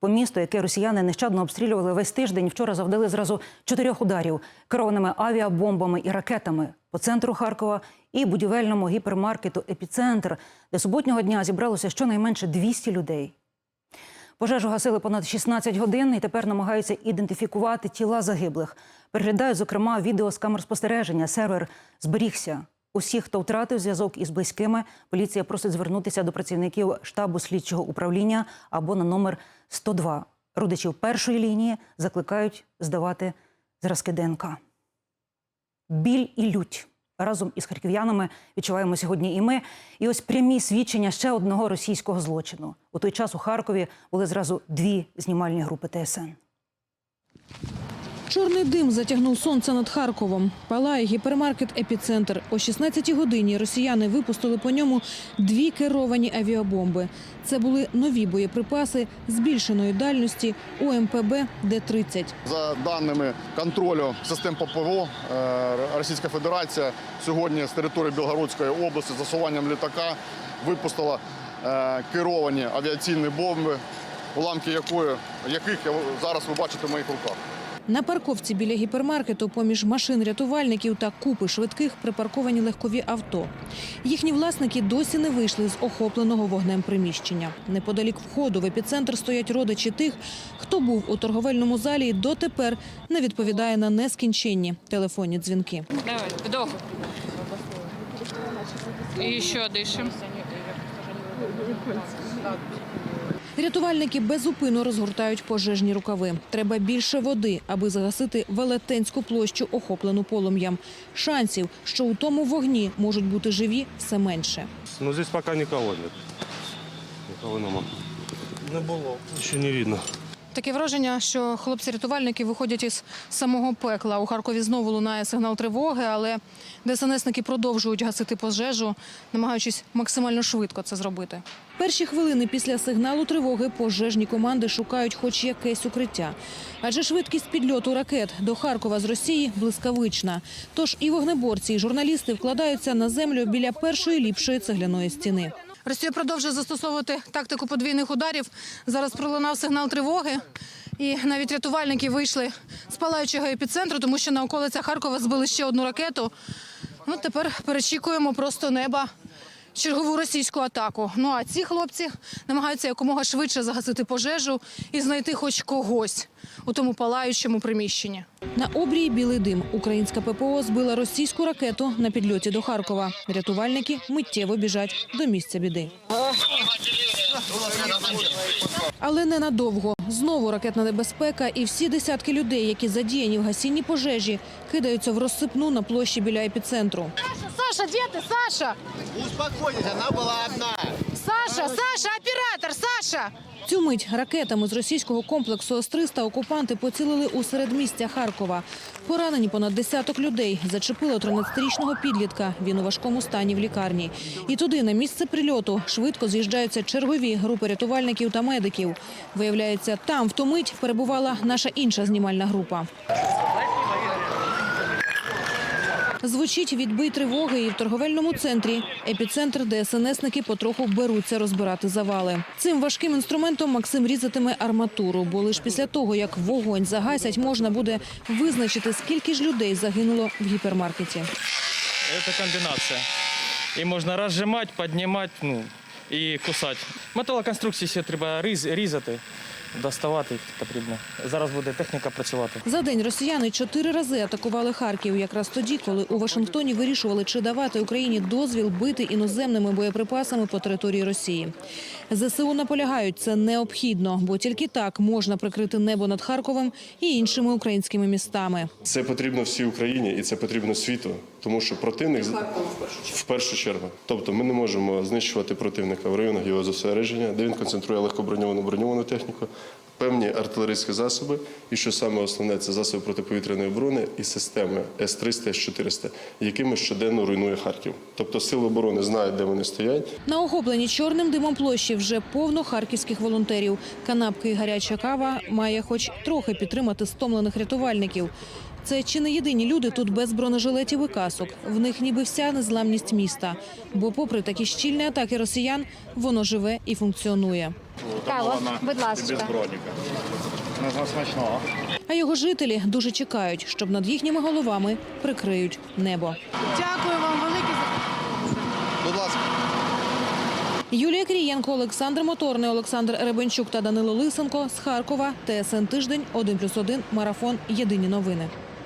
По місту, яке росіяни нещадно обстрілювали весь тиждень, вчора завдали зразу чотирьох ударів керованими авіабомбами і ракетами по центру Харкова і будівельному гіпермаркету Епіцентр, де суботнього дня зібралося щонайменше 200 людей. Пожежу гасили понад 16 годин і тепер намагаються ідентифікувати тіла загиблих. Переглядають, зокрема, відео з камер спостереження. Сервер зберігся. Усіх, хто втратив зв'язок із близькими, поліція просить звернутися до працівників штабу слідчого управління або на номер 102. Родичів першої лінії закликають здавати зразки ДНК. Біль і лють разом із харків'янами відчуваємо сьогодні і ми. І ось прямі свідчення ще одного російського злочину. У той час у Харкові були зразу дві знімальні групи ТСН. Чорний дим затягнув сонце над Харковом. Палає гіпермаркет «Епіцентр». О 16-й годині росіяни випустили по ньому дві керовані авіабомби. Це були нові боєприпаси збільшеної дальності ОМПБ Д-30. За даними контролю систем ППО, е, Російська Федерація сьогодні з території Білгородської області засуванням літака випустила е, керовані авіаційні бомби, уламки якої, яких зараз ви бачите в моїх руках. На парковці біля гіпермаркету поміж машин рятувальників та купи швидких припарковані легкові авто. Їхні власники досі не вийшли з охопленого вогнем приміщення. Неподалік входу в епіцентр стоять родичі тих, хто був у торговельному залі і дотепер не відповідає на нескінченні телефонні дзвінки. Давай, вдох. И еще дышим. Рятувальники безупинно розгортають пожежні рукави. Треба більше води, аби загасити велетенську площу, охоплену полум'ям. Шансів, що у тому вогні можуть бути живі, все менше. Ну, здесь поки нікого немає. Нікого нема. Не було. Ще не видно. Таке враження, що хлопці-рятувальники виходять із самого пекла. У Харкові знову лунає сигнал тривоги, але ДСНСники продовжують гасити пожежу, намагаючись максимально швидко це зробити. Перші хвилини після сигналу тривоги пожежні команди шукають хоч якесь укриття. Адже швидкість підльоту ракет до Харкова з Росії блискавична. Тож і вогнеборці, і журналісти вкладаються на землю біля першої ліпшої цегляної стіни. Росія продовжує застосовувати тактику подвійних ударів. Зараз пролунав сигнал тривоги. І навіть рятувальники вийшли з палаючого епіцентру, тому що на околицях Харкова збили ще одну ракету. Ну, тепер перечікуємо просто неба чергову російську атаку. Ну а ці хлопці намагаються якомога швидше загасити пожежу і знайти хоч когось у тому палаючому приміщенні. На обрії білий дим. Українська ППО збила російську ракету на підльоті до Харкова. Рятувальники миттєво біжать до місця біди. Але ненадовго. Знову ракетна небезпека, і всі десятки людей, які задіяні в гасінні пожежі, кидаються в розсипну на площі біля епіцентру. Саша, де ти? Саша? Успокойтесь, она была одна. Саша, Саша, оператор, Саша! Цю мить ракетами з російського комплексу С-300 окупанти поцілили у середмістя Харкова. Поранені понад десяток людей. Зачепило 13-річного підлітка. Він у важкому стані в лікарні. І туди, на місце прильоту, швидко з'їжджаються чергові групи рятувальників та медиків. Виявляється, там в ту мить перебувала наша інша знімальна група. Звучить відбий тривоги і в торговельному центрі. Епіцентр ДСНСники потроху беруться розбирати завали. Цим важким інструментом Максим різатиме арматуру, бо лише після того, як вогонь загасять, можна буде визначити, скільки ж людей загинуло в гіпермаркеті. Це комбінація. І можна розжимати, піднімати, ну, і кусати. Металоконструкції ще треба різ, різати, доставати потрібно. Зараз буде техніка працювати. За день росіяни чотири рази атакували Харків, якраз тоді, коли у Вашингтоні вирішували, чи давати Україні дозвіл бити іноземними боєприпасами по території Росії. ЗСУ наполягають, це необхідно, бо тільки так можна прикрити небо над Харковом і іншими українськими містами. Це потрібно всій Україні і це потрібно світу, тому що противник в першу чергу. Тобто ми не можемо знищувати противника в районах його зосередження, де він концентрує легкоброньовану броньовану техніку, певні артилерійські засоби, і що саме основне це засоби протиповітряної оборони і системи С-300, С-400, якими щоденно руйнує Харків. Тобто сили оборони знають, де вони стоять. На охопленій чорним димом площі вже повно харківських волонтерів. Канапки і гаряча кава має хоч трохи підтримати стомлених рятувальників. Це чи не єдині люди тут без бронежилетів і касок. В них ніби вся незламність міста. Бо, попри такі щільні атаки росіян, воно живе і функціонує. Кава, будь ласка. А його жителі дуже чекають, щоб над їхніми головами прикриють небо. Дякую вам велике Будь ласка. Юлія Крієнко, Олександр Моторний, Олександр Ребенчук та Данило Лисенко з Харкова. ТСН тиждень 1+,1, марафон. Єдині новини.